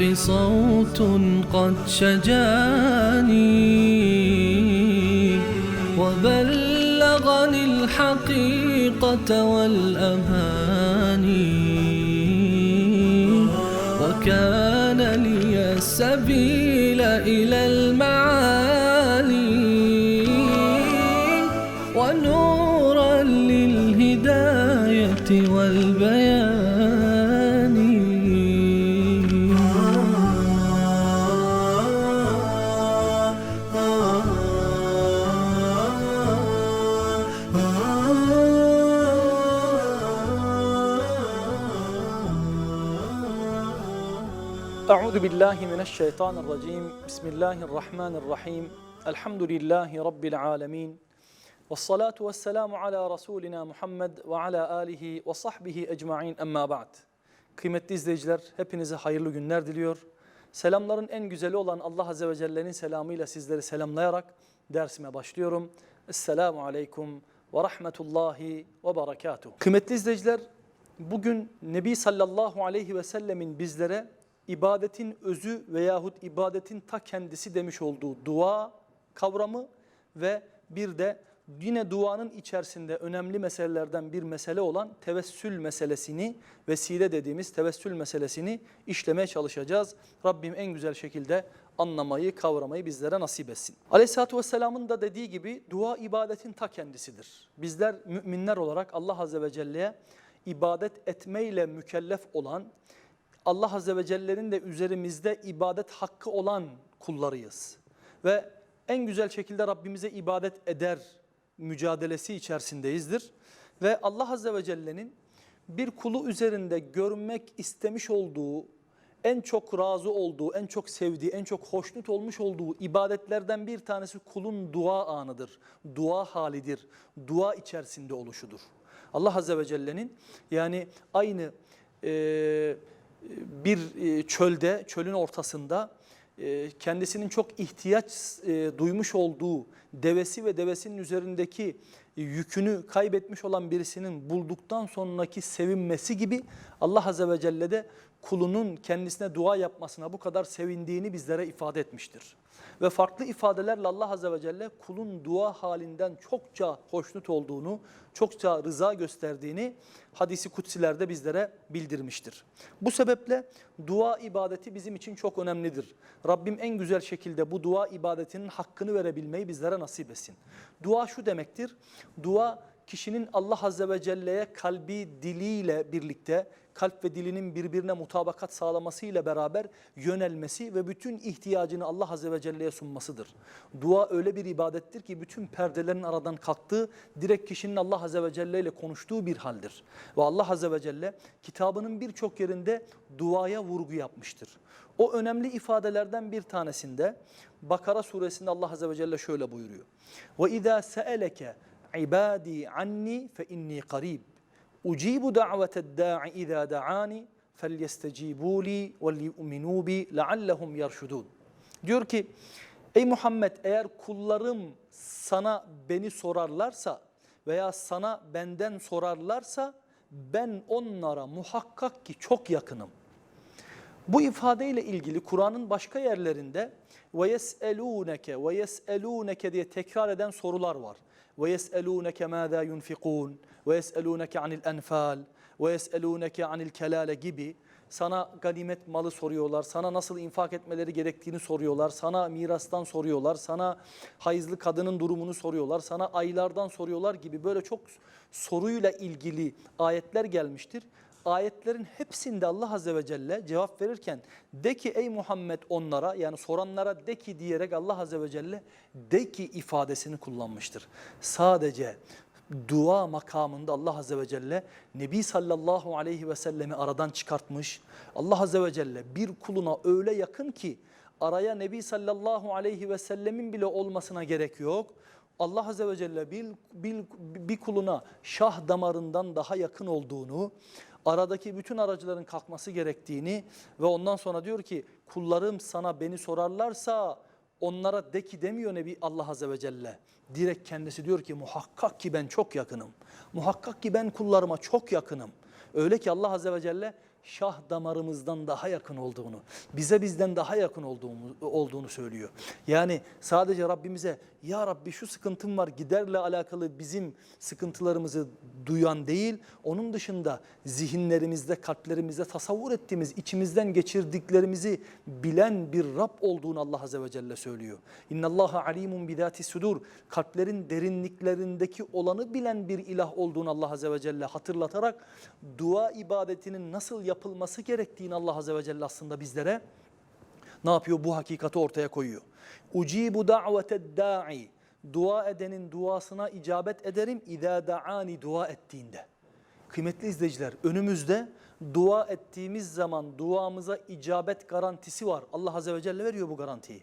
الحق صوت قد شجاني وبلغني الحقيقة والأماني وكان لي السبيل إلى المعالي ونورا للهداية والبيان Euzu billahi mineşşeytanirracim. Bismillahirrahmanirrahim. Elhamdülillahi rabbil alamin. Ves salatu vesselamu ala rasulina Muhammed ve ala alihi ve sahbihi ecmaîn emma ba'd. Kıymetli izleyiciler, hepinize hayırlı günler diliyor. Selamların en güzeli olan Allah azze ve celle'nin selamıyla sizleri selamlayarak dersime başlıyorum. Esselamu aleyküm ve rahmetullahi ve berekatuh. Kıymetli izleyiciler, bugün Nebi sallallahu aleyhi ve sellemin bizlere ibadetin özü veyahut ibadetin ta kendisi demiş olduğu dua kavramı ve bir de yine duanın içerisinde önemli meselelerden bir mesele olan tevessül meselesini, vesile dediğimiz tevessül meselesini işlemeye çalışacağız. Rabbim en güzel şekilde anlamayı, kavramayı bizlere nasip etsin. Aleyhisselatü Vesselam'ın da dediği gibi dua ibadetin ta kendisidir. Bizler müminler olarak Allah Azze ve Celle'ye ibadet etmeyle mükellef olan, Allah Azze ve Celle'nin de üzerimizde ibadet hakkı olan kullarıyız. Ve en güzel şekilde Rabbimize ibadet eder mücadelesi içerisindeyizdir. Ve Allah Azze ve Celle'nin bir kulu üzerinde görmek istemiş olduğu, en çok razı olduğu, en çok sevdiği, en çok hoşnut olmuş olduğu ibadetlerden bir tanesi kulun dua anıdır. Dua halidir. Dua içerisinde oluşudur. Allah Azze ve Celle'nin yani aynı e, bir e, çölde, çölün ortasında e, kendisinin çok ihtiyaç e, duymuş olduğu devesi ve devesinin üzerindeki yükünü kaybetmiş olan birisinin bulduktan sonraki sevinmesi gibi Allah Azze ve Celle de kulunun kendisine dua yapmasına bu kadar sevindiğini bizlere ifade etmiştir. Ve farklı ifadelerle Allah Azze ve Celle kulun dua halinden çokça hoşnut olduğunu, çokça rıza gösterdiğini hadisi kutsilerde bizlere bildirmiştir. Bu sebeple dua ibadeti bizim için çok önemlidir. Rabbim en güzel şekilde bu dua ibadetinin hakkını verebilmeyi bizlere nasip etsin. Dua şu demektir, dua kişinin Allah Azze ve Celle'ye kalbi diliyle birlikte kalp ve dilinin birbirine mutabakat sağlamasıyla beraber yönelmesi ve bütün ihtiyacını Allah Azze ve Celle'ye sunmasıdır. Dua öyle bir ibadettir ki bütün perdelerin aradan kalktığı, direkt kişinin Allah Azze ve Celle ile konuştuğu bir haldir. Ve Allah Azze ve Celle kitabının birçok yerinde duaya vurgu yapmıştır. O önemli ifadelerden bir tanesinde Bakara suresinde Allah Azze ve Celle şöyle buyuruyor. وَاِذَا سَأَلَكَ عِبَادِي عَنِّي فَاِنِّي قَرِيبٌ Ucibu da'vete da'i iza da'ani felyestecibu li ve liyu'minu bi leallehum yerşudun. Diyor ki ey Muhammed eğer kullarım sana beni sorarlarsa veya sana benden sorarlarsa ben onlara muhakkak ki çok yakınım. Bu ifadeyle ilgili Kur'an'ın başka yerlerinde ve yeselûneke ve yeselûneke diye tekrar eden sorular var. Ve yeselûneke mâzâ yunfikûn anil enfal ve yeselûneke anil kelale gibi sana ganimet malı soruyorlar, sana nasıl infak etmeleri gerektiğini soruyorlar, sana mirastan soruyorlar, sana hayızlı kadının durumunu soruyorlar, sana aylardan soruyorlar gibi böyle çok soruyla ilgili ayetler gelmiştir ayetlerin hepsinde Allah Azze ve Celle cevap verirken de ki ey Muhammed onlara yani soranlara de ki diyerek Allah Azze ve Celle de ki ifadesini kullanmıştır. Sadece dua makamında Allah Azze ve Celle Nebi sallallahu aleyhi ve sellemi aradan çıkartmış. Allah Azze ve Celle bir kuluna öyle yakın ki araya Nebi sallallahu aleyhi ve sellemin bile olmasına gerek yok. Allah Azze ve Celle bir, bir, bir kuluna şah damarından daha yakın olduğunu, aradaki bütün aracıların kalkması gerektiğini ve ondan sonra diyor ki kullarım sana beni sorarlarsa onlara de ki demiyor Nebi Allah Azze ve Celle. Direkt kendisi diyor ki muhakkak ki ben çok yakınım. Muhakkak ki ben kullarıma çok yakınım. Öyle ki Allah Azze ve Celle şah damarımızdan daha yakın olduğunu, bize bizden daha yakın olduğunu, söylüyor. Yani sadece Rabbimize ya Rabbi şu sıkıntım var giderle alakalı bizim sıkıntılarımızı duyan değil, onun dışında zihinlerimizde, kalplerimizde tasavvur ettiğimiz, içimizden geçirdiklerimizi bilen bir Rab olduğunu Allah Azze ve Celle söylüyor. İnna Allaha alimun bidati sudur. Kalplerin derinliklerindeki olanı bilen bir ilah olduğunu Allah Azze ve Celle hatırlatarak dua ibadetinin nasıl yapılması gerektiğini Allah Azze ve Celle aslında bizlere ne yapıyor? Bu hakikati ortaya koyuyor. Ucibu da'veted da'i. Dua edenin duasına icabet ederim. İza da'ani dua ettiğinde. Kıymetli izleyiciler önümüzde dua ettiğimiz zaman duamıza icabet garantisi var. Allah Azze ve Celle veriyor bu garantiyi.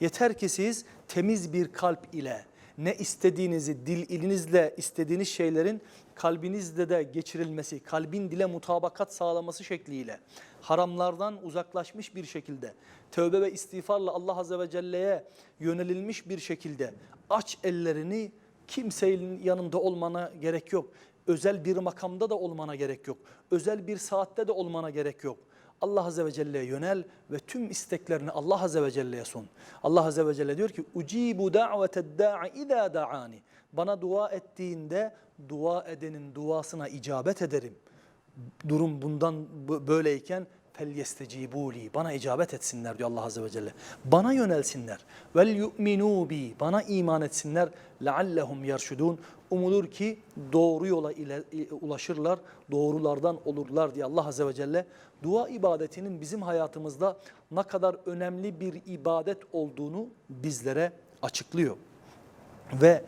Yeter ki siz temiz bir kalp ile ne istediğinizi dil ilinizle istediğiniz şeylerin kalbinizde de geçirilmesi, kalbin dile mutabakat sağlaması şekliyle haramlardan uzaklaşmış bir şekilde tövbe ve istiğfarla Allah Azze ve Celle'ye yönelilmiş bir şekilde aç ellerini kimsenin yanında olmana gerek yok. Özel bir makamda da olmana gerek yok. Özel bir saatte de olmana gerek yok. Allah Azze ve Celle'ye yönel ve tüm isteklerini Allah Azze ve Celle'ye sun. Allah Azze ve Celle diyor ki ucibu da'veted da'i iza da'ani. Bana dua ettiğinde dua edenin duasına icabet ederim. Durum bundan böyleyken felyestecibuli bana icabet etsinler diyor Allah Azze ve Celle. Bana yönelsinler. Vel yu'minu bi bana iman etsinler. Leallehum yerşudun. Umulur ki doğru yola ile, ulaşırlar, doğrulardan olurlar diye Allah Azze ve Celle dua ibadetinin bizim hayatımızda ne kadar önemli bir ibadet olduğunu bizlere açıklıyor. Ve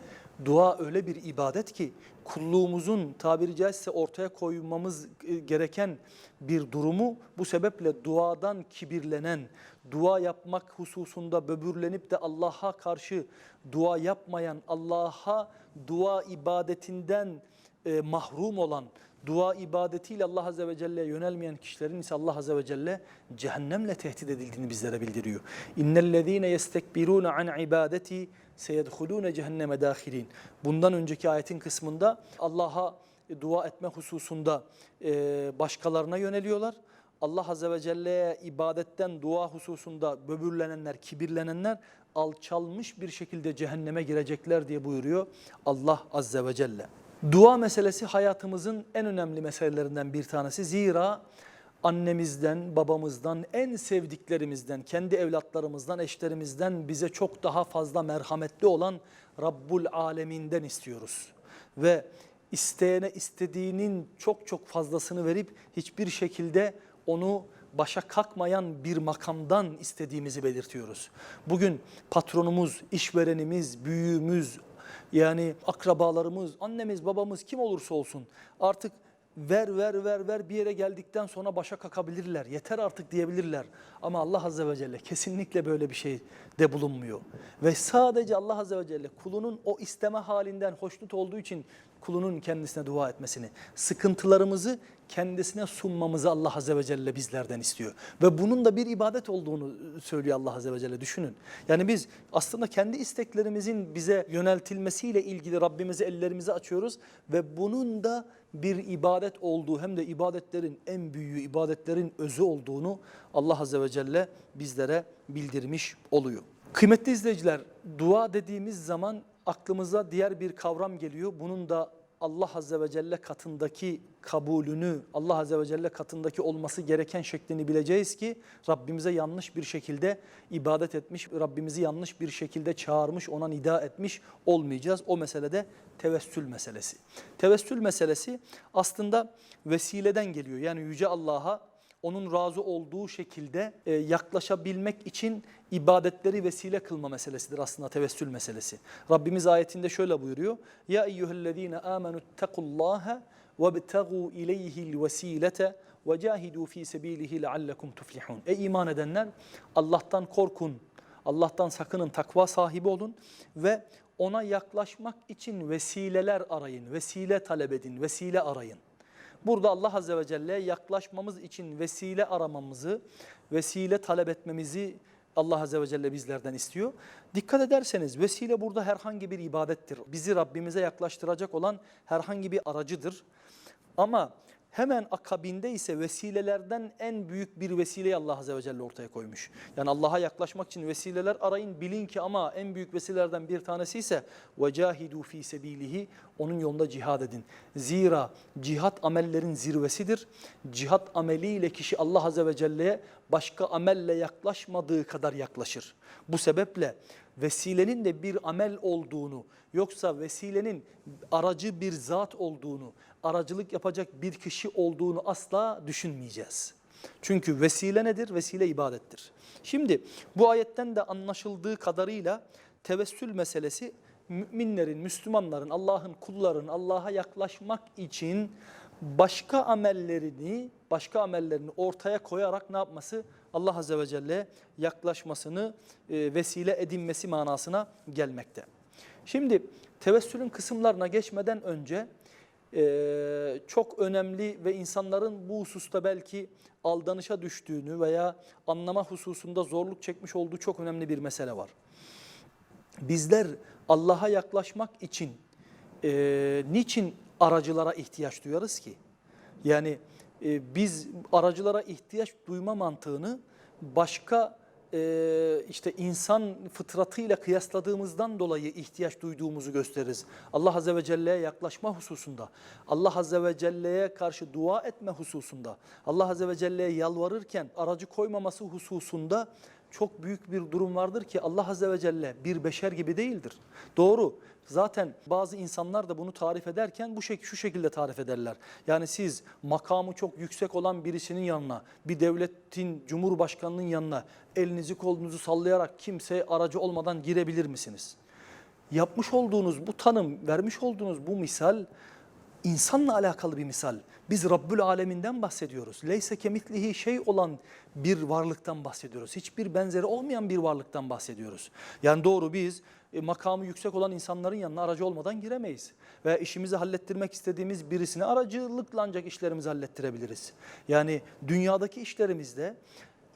dua öyle bir ibadet ki kulluğumuzun tabiri caizse ortaya koymamız e, gereken bir durumu bu sebeple duadan kibirlenen, dua yapmak hususunda böbürlenip de Allah'a karşı dua yapmayan, Allah'a dua ibadetinden e, mahrum olan, dua ibadetiyle Allah Azze ve Celle'ye yönelmeyen kişilerin ise Allah Azze ve Celle cehennemle tehdit edildiğini bizlere bildiriyor. İnnellezîne yestekbirûne an ibadeti seyedhulûne cehenneme dâhilîn. Bundan önceki ayetin kısmında Allah'a dua etme hususunda e, başkalarına yöneliyorlar. Allah Azze ve Celle'ye ibadetten dua hususunda böbürlenenler, kibirlenenler alçalmış bir şekilde cehenneme girecekler diye buyuruyor Allah Azze ve Celle. Dua meselesi hayatımızın en önemli meselelerinden bir tanesi. Zira annemizden, babamızdan, en sevdiklerimizden, kendi evlatlarımızdan, eşlerimizden bize çok daha fazla merhametli olan Rabbul Aleminden istiyoruz. Ve isteyene istediğinin çok çok fazlasını verip hiçbir şekilde onu başa kalkmayan bir makamdan istediğimizi belirtiyoruz. Bugün patronumuz, işverenimiz, büyüğümüz, yani akrabalarımız, annemiz, babamız kim olursa olsun artık ver ver ver ver bir yere geldikten sonra başa kakabilirler. Yeter artık diyebilirler. Ama Allah Azze ve Celle kesinlikle böyle bir şey de bulunmuyor. Ve sadece Allah Azze ve Celle kulunun o isteme halinden hoşnut olduğu için kulunun kendisine dua etmesini, sıkıntılarımızı kendisine sunmamızı Allah Azze ve Celle bizlerden istiyor. Ve bunun da bir ibadet olduğunu söylüyor Allah Azze ve Celle düşünün. Yani biz aslında kendi isteklerimizin bize yöneltilmesiyle ilgili Rabbimize ellerimizi açıyoruz ve bunun da bir ibadet olduğu hem de ibadetlerin en büyüğü, ibadetlerin özü olduğunu Allah Azze ve Celle bizlere bildirmiş oluyor. Kıymetli izleyiciler, dua dediğimiz zaman aklımıza diğer bir kavram geliyor. Bunun da Allah Azze ve Celle katındaki kabulünü, Allah Azze ve Celle katındaki olması gereken şeklini bileceğiz ki Rabbimize yanlış bir şekilde ibadet etmiş, Rabbimizi yanlış bir şekilde çağırmış, ona nida etmiş olmayacağız. O meselede tevessül meselesi. Tevessül meselesi aslında vesileden geliyor. Yani Yüce Allah'a onun razı olduğu şekilde e, yaklaşabilmek için ibadetleri vesile kılma meselesidir aslında tevessül meselesi. Rabbimiz ayetinde şöyle buyuruyor. Ya eyyühellezine amenu ittakullaha vebtegu ileyhil vesilete ve cahidu fi sebilihi leallekum tuflihun. Ey iman edenler Allah'tan korkun, Allah'tan sakının, takva sahibi olun ve ona yaklaşmak için vesileler arayın, vesile talep edin, vesile arayın. Burada Allah Azze ve Celle yaklaşmamız için vesile aramamızı, vesile talep etmemizi Allah Azze ve Celle bizlerden istiyor. Dikkat ederseniz vesile burada herhangi bir ibadettir. Bizi Rabbimize yaklaştıracak olan herhangi bir aracıdır. Ama Hemen akabinde ise vesilelerden en büyük bir vesileyi Allah Azze ve Celle ortaya koymuş. Yani Allah'a yaklaşmak için vesileler arayın bilin ki ama en büyük vesilelerden bir tanesi ise وَجَاهِدُوا ف۪ي سَب۪يلِهِ Onun yolunda cihad edin. Zira cihat amellerin zirvesidir. Cihat ameliyle kişi Allah Azze ve Celle'ye başka amelle yaklaşmadığı kadar yaklaşır. Bu sebeple vesilenin de bir amel olduğunu yoksa vesilenin aracı bir zat olduğunu, aracılık yapacak bir kişi olduğunu asla düşünmeyeceğiz. Çünkü vesile nedir? Vesile ibadettir. Şimdi bu ayetten de anlaşıldığı kadarıyla tevessül meselesi müminlerin, Müslümanların, Allah'ın kullarının Allah'a yaklaşmak için başka amellerini, başka amellerini ortaya koyarak ne yapması? Allah Azze ve Celle yaklaşmasını e, vesile edinmesi manasına gelmekte. Şimdi tevessülün kısımlarına geçmeden önce e, çok önemli ve insanların bu hususta belki aldanışa düştüğünü veya anlama hususunda zorluk çekmiş olduğu çok önemli bir mesele var. Bizler Allah'a yaklaşmak için e, niçin aracılara ihtiyaç duyarız ki? Yani e, biz aracılara ihtiyaç duyma mantığını başka e, işte insan fıtratıyla kıyasladığımızdan dolayı ihtiyaç duyduğumuzu gösteririz. Allah Azze ve Celle'ye yaklaşma hususunda, Allah Azze ve Celle'ye karşı dua etme hususunda, Allah Azze ve Celle'ye yalvarırken aracı koymaması hususunda çok büyük bir durum vardır ki Allah Azze ve Celle bir beşer gibi değildir. Doğru. Zaten bazı insanlar da bunu tarif ederken bu şek şu şekilde tarif ederler. Yani siz makamı çok yüksek olan birisinin yanına, bir devletin cumhurbaşkanının yanına elinizi kolunuzu sallayarak kimseye aracı olmadan girebilir misiniz? Yapmış olduğunuz bu tanım, vermiş olduğunuz bu misal insanla alakalı bir misal. Biz Rabbül Aleminden bahsediyoruz. Leyse kemitlihi şey olan bir varlıktan bahsediyoruz. Hiçbir benzeri olmayan bir varlıktan bahsediyoruz. Yani doğru biz e, makamı yüksek olan insanların yanına aracı olmadan giremeyiz. Veya işimizi hallettirmek istediğimiz birisine aracılıkla ancak işlerimizi hallettirebiliriz. Yani dünyadaki işlerimizde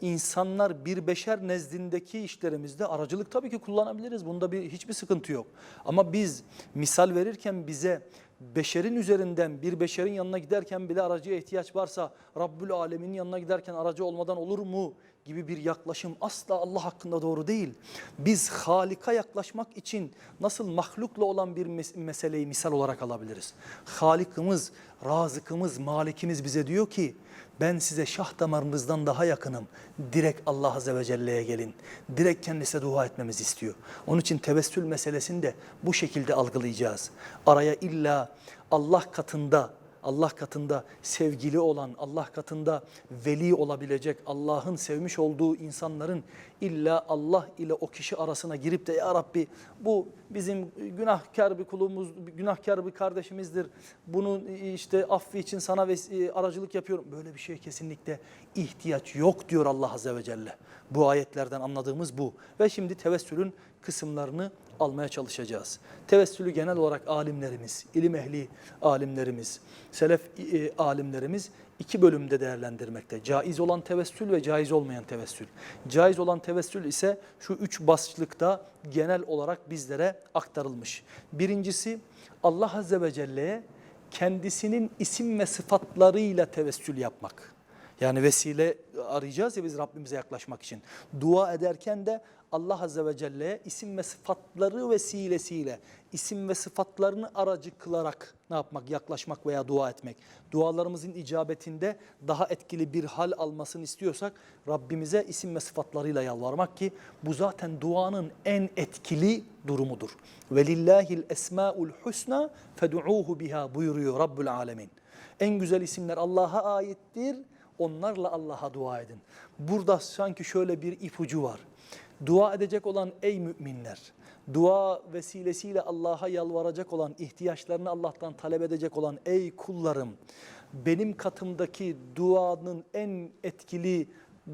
insanlar bir beşer nezdindeki işlerimizde aracılık tabii ki kullanabiliriz. Bunda bir hiçbir sıkıntı yok. Ama biz misal verirken bize beşerin üzerinden bir beşerin yanına giderken bile aracıya ihtiyaç varsa Rabbül Alemin'in yanına giderken aracı olmadan olur mu gibi bir yaklaşım asla Allah hakkında doğru değil. Biz Halik'a yaklaşmak için nasıl mahlukla olan bir mes- meseleyi misal olarak alabiliriz? Halikimiz, razıkımız, malikimiz bize diyor ki ben size şah damarınızdan daha yakınım. Direkt Allah Azze ve Celle'ye gelin. Direkt kendisine dua etmemizi istiyor. Onun için tevessül meselesini de bu şekilde algılayacağız. Araya illa Allah katında Allah katında sevgili olan, Allah katında veli olabilecek, Allah'ın sevmiş olduğu insanların illa Allah ile o kişi arasına girip de ya Rabbi bu bizim günahkar bir kulumuz, günahkar bir kardeşimizdir. Bunun işte affı için sana ves- aracılık yapıyorum. Böyle bir şeye kesinlikle ihtiyaç yok diyor Allah Azze ve Celle. Bu ayetlerden anladığımız bu. Ve şimdi tevessülün kısımlarını almaya çalışacağız. Tevessülü genel olarak alimlerimiz, ilim ehli alimlerimiz, selef e, alimlerimiz iki bölümde değerlendirmekte. Caiz olan tevessül ve caiz olmayan tevessül. Caiz olan tevessül ise şu üç başlıkta genel olarak bizlere aktarılmış. Birincisi Allah Azze ve Celle'ye kendisinin isim ve sıfatlarıyla tevessül yapmak. Yani vesile arayacağız ya biz Rabbimize yaklaşmak için. Dua ederken de Allah Azze ve Celle'ye isim ve sıfatları vesilesiyle, isim ve sıfatlarını aracı kılarak ne yapmak? Yaklaşmak veya dua etmek. Dualarımızın icabetinde daha etkili bir hal almasını istiyorsak Rabbimize isim ve sıfatlarıyla yalvarmak ki bu zaten duanın en etkili durumudur. Velillahil esmaul husna fed'uuhu biha buyuruyor Rabbül Alemin. En güzel isimler Allah'a aittir. Onlarla Allah'a dua edin. Burada sanki şöyle bir ipucu var. Dua edecek olan ey müminler, dua vesilesiyle Allah'a yalvaracak olan, ihtiyaçlarını Allah'tan talep edecek olan ey kullarım, benim katımdaki duanın en etkili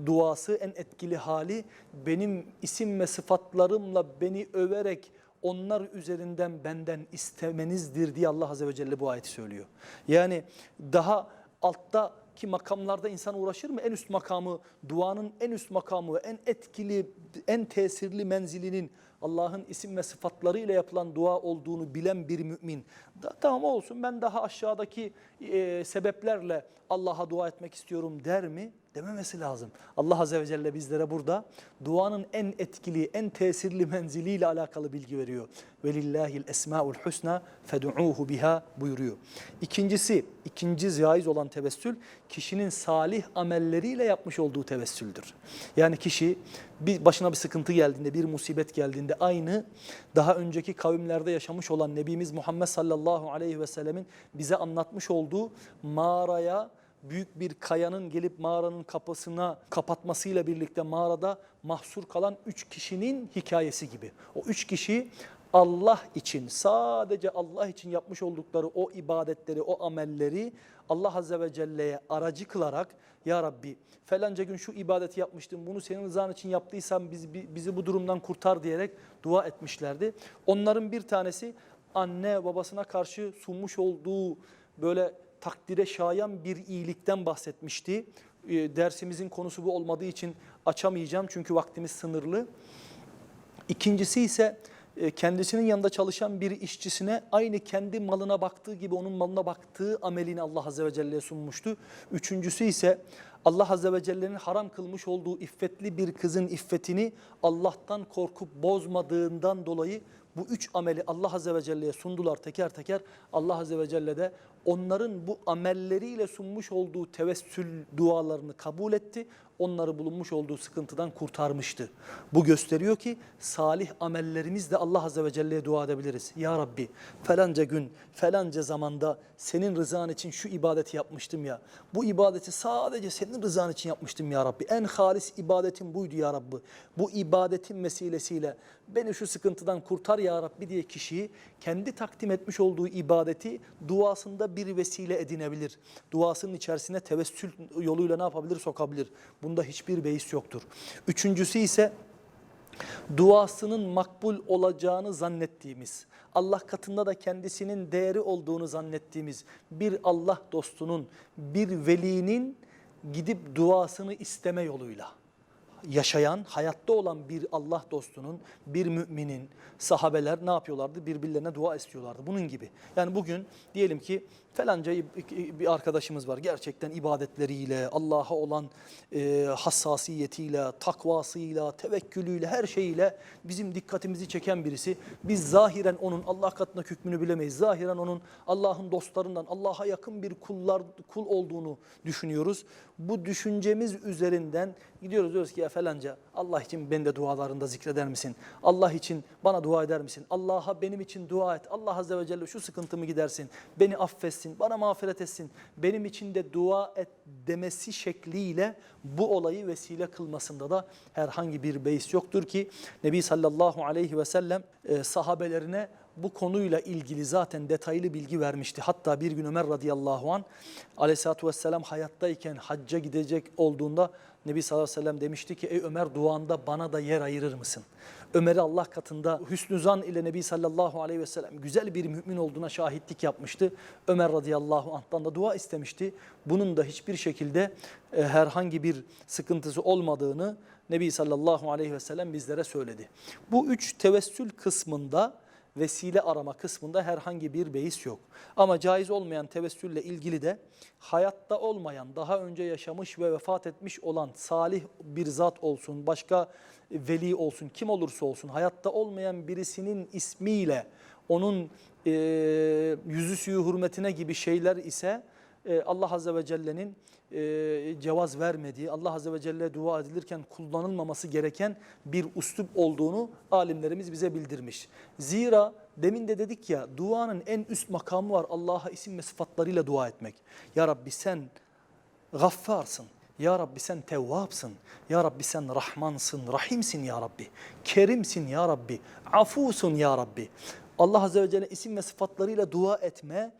duası, en etkili hali benim isim ve sıfatlarımla beni överek onlar üzerinden benden istemenizdir diye Allah Azze ve Celle bu ayeti söylüyor. Yani daha altta ki makamlarda insan uğraşır mı? En üst makamı, duanın en üst makamı en etkili, en tesirli menzilinin Allah'ın isim ve sıfatlarıyla yapılan dua olduğunu bilen bir mümin. Da, tamam olsun ben daha aşağıdaki e, sebeplerle Allah'a dua etmek istiyorum der mi? Dememesi lazım. Allah Azze ve Celle bizlere burada duanın en etkili, en tesirli menziliyle alakalı bilgi veriyor. Velillahil esmaul husna fed'uuhu biha buyuruyor. İkincisi, ikinci caiz olan tevessül kişinin salih amelleriyle yapmış olduğu tevessüldür. Yani kişi bir başına bir sıkıntı geldiğinde, bir musibet geldiğinde aynı daha önceki kavimlerde yaşamış olan Nebimiz Muhammed sallallahu aleyhi ve sellemin bize anlatmış olduğu mağaraya büyük bir kayanın gelip mağaranın kapısına kapatmasıyla birlikte mağarada mahsur kalan üç kişinin hikayesi gibi. O üç kişi Allah için sadece Allah için yapmış oldukları o ibadetleri, o amelleri Allah Azze ve Celle'ye aracı kılarak Ya Rabbi falanca gün şu ibadeti yapmıştım bunu senin rızan için yaptıysam bizi, bizi bu durumdan kurtar diyerek dua etmişlerdi. Onların bir tanesi anne babasına karşı sunmuş olduğu böyle takdire şayan bir iyilikten bahsetmişti. E, dersimizin konusu bu olmadığı için açamayacağım çünkü vaktimiz sınırlı. İkincisi ise e, kendisinin yanında çalışan bir işçisine aynı kendi malına baktığı gibi onun malına baktığı amelini Allah Azze ve Celle'ye sunmuştu. Üçüncüsü ise Allah Azze ve Celle'nin haram kılmış olduğu iffetli bir kızın iffetini Allah'tan korkup bozmadığından dolayı bu üç ameli Allah Azze ve Celle'ye sundular teker teker. Allah Azze ve Celle de onların bu amelleriyle sunmuş olduğu tevessül dualarını kabul etti. Onları bulunmuş olduğu sıkıntıdan kurtarmıştı. Bu gösteriyor ki salih amellerimizle Allah Azze ve Celle'ye dua edebiliriz. Ya Rabbi falanca gün falanca zamanda senin rızan için şu ibadeti yapmıştım ya. Bu ibadeti sadece senin rızan için yapmıştım ya Rabbi. En halis ibadetim buydu ya Rabbi. Bu ibadetin vesilesiyle beni şu sıkıntıdan kurtar ya Rabbi diye kişiyi kendi takdim etmiş olduğu ibadeti duasında bir vesile edinebilir. Duasının içerisine tevessül yoluyla ne yapabilir? Sokabilir. Bunda hiçbir beis yoktur. Üçüncüsü ise duasının makbul olacağını zannettiğimiz, Allah katında da kendisinin değeri olduğunu zannettiğimiz bir Allah dostunun, bir velinin gidip duasını isteme yoluyla yaşayan, hayatta olan bir Allah dostunun, bir müminin, sahabeler ne yapıyorlardı? Birbirlerine dua istiyorlardı. Bunun gibi. Yani bugün diyelim ki falanca bir arkadaşımız var. Gerçekten ibadetleriyle, Allah'a olan e, hassasiyetiyle, takvasıyla, tevekkülüyle, her şeyiyle bizim dikkatimizi çeken birisi. Biz zahiren onun Allah katında hükmünü bilemeyiz. Zahiren onun Allah'ın dostlarından, Allah'a yakın bir kullar kul olduğunu düşünüyoruz. Bu düşüncemiz üzerinden gidiyoruz diyoruz ki ya falanca Allah için ben de dualarında zikreder misin? Allah için bana dua eder misin? Allah'a benim için dua et. Allah Azze ve Celle şu sıkıntımı gidersin. Beni affetsin, bana mağfiret etsin. Benim için de dua et demesi şekliyle bu olayı vesile kılmasında da herhangi bir beis yoktur ki Nebi sallallahu aleyhi ve sellem e, sahabelerine bu konuyla ilgili zaten detaylı bilgi vermişti. Hatta bir gün Ömer radıyallahu an aleyhissalatü vesselam hayattayken hacca gidecek olduğunda Nebi sallallahu aleyhi ve sellem demişti ki ey Ömer duanda bana da yer ayırır mısın? Ömer'i Allah katında hüsnü zan ile Nebi sallallahu aleyhi ve sellem güzel bir mümin olduğuna şahitlik yapmıştı. Ömer radıyallahu anh'tan da dua istemişti. Bunun da hiçbir şekilde e, herhangi bir sıkıntısı olmadığını Nebi sallallahu aleyhi ve sellem bizlere söyledi. Bu üç tevessül kısmında vesile arama kısmında herhangi bir beis yok. Ama caiz olmayan tevessülle ilgili de hayatta olmayan, daha önce yaşamış ve vefat etmiş olan salih bir zat olsun, başka veli olsun, kim olursa olsun hayatta olmayan birisinin ismiyle onun e, yüzü suyu hürmetine gibi şeyler ise Allah Azze ve Celle'nin e, cevaz vermediği, Allah Azze ve Celle dua edilirken kullanılmaması gereken bir üslup olduğunu alimlerimiz bize bildirmiş. Zira demin de dedik ya duanın en üst makamı var Allah'a isim ve sıfatlarıyla dua etmek. Ya Rabbi sen gaffarsın. Ya Rabbi sen tevvapsın. Ya Rabbi sen rahmansın, rahimsin ya Rabbi. Kerimsin ya Rabbi. Afusun ya Rabbi. Allah Azze ve Celle isim ve sıfatlarıyla dua etme,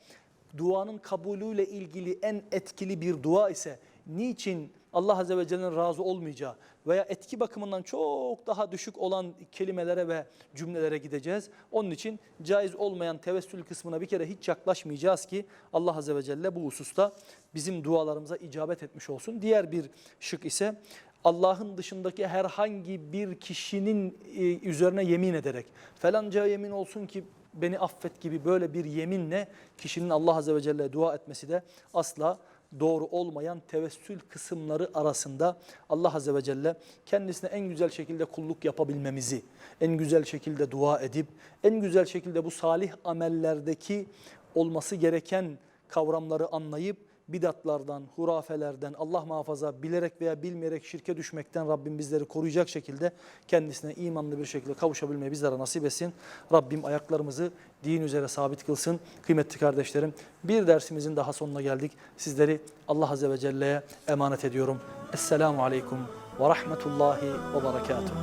duanın kabulüyle ilgili en etkili bir dua ise niçin Allah Azze ve Celle'nin razı olmayacağı veya etki bakımından çok daha düşük olan kelimelere ve cümlelere gideceğiz. Onun için caiz olmayan tevessül kısmına bir kere hiç yaklaşmayacağız ki Allah Azze ve Celle bu hususta bizim dualarımıza icabet etmiş olsun. Diğer bir şık ise Allah'ın dışındaki herhangi bir kişinin e, üzerine yemin ederek falanca yemin olsun ki beni affet gibi böyle bir yeminle kişinin Allah Azze ve Celle'ye dua etmesi de asla doğru olmayan tevessül kısımları arasında Allah Azze ve Celle kendisine en güzel şekilde kulluk yapabilmemizi, en güzel şekilde dua edip, en güzel şekilde bu salih amellerdeki olması gereken kavramları anlayıp, bidatlardan, hurafelerden, Allah muhafaza bilerek veya bilmeyerek şirke düşmekten Rabbim bizleri koruyacak şekilde kendisine imanlı bir şekilde kavuşabilmeyi bizlere nasip etsin. Rabbim ayaklarımızı din üzere sabit kılsın. Kıymetli kardeşlerim bir dersimizin daha sonuna geldik. Sizleri Allah Azze ve Celle'ye emanet ediyorum. Esselamu Aleyküm ve Rahmetullahi ve Berekatuhu.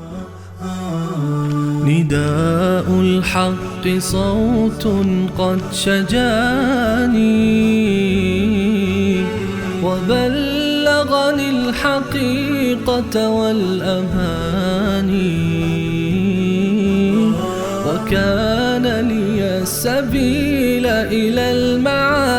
نداء الحق صوت قد شجاني وبلغني الحقيقة والأماني. وكان لي السبيل إلى المعاني.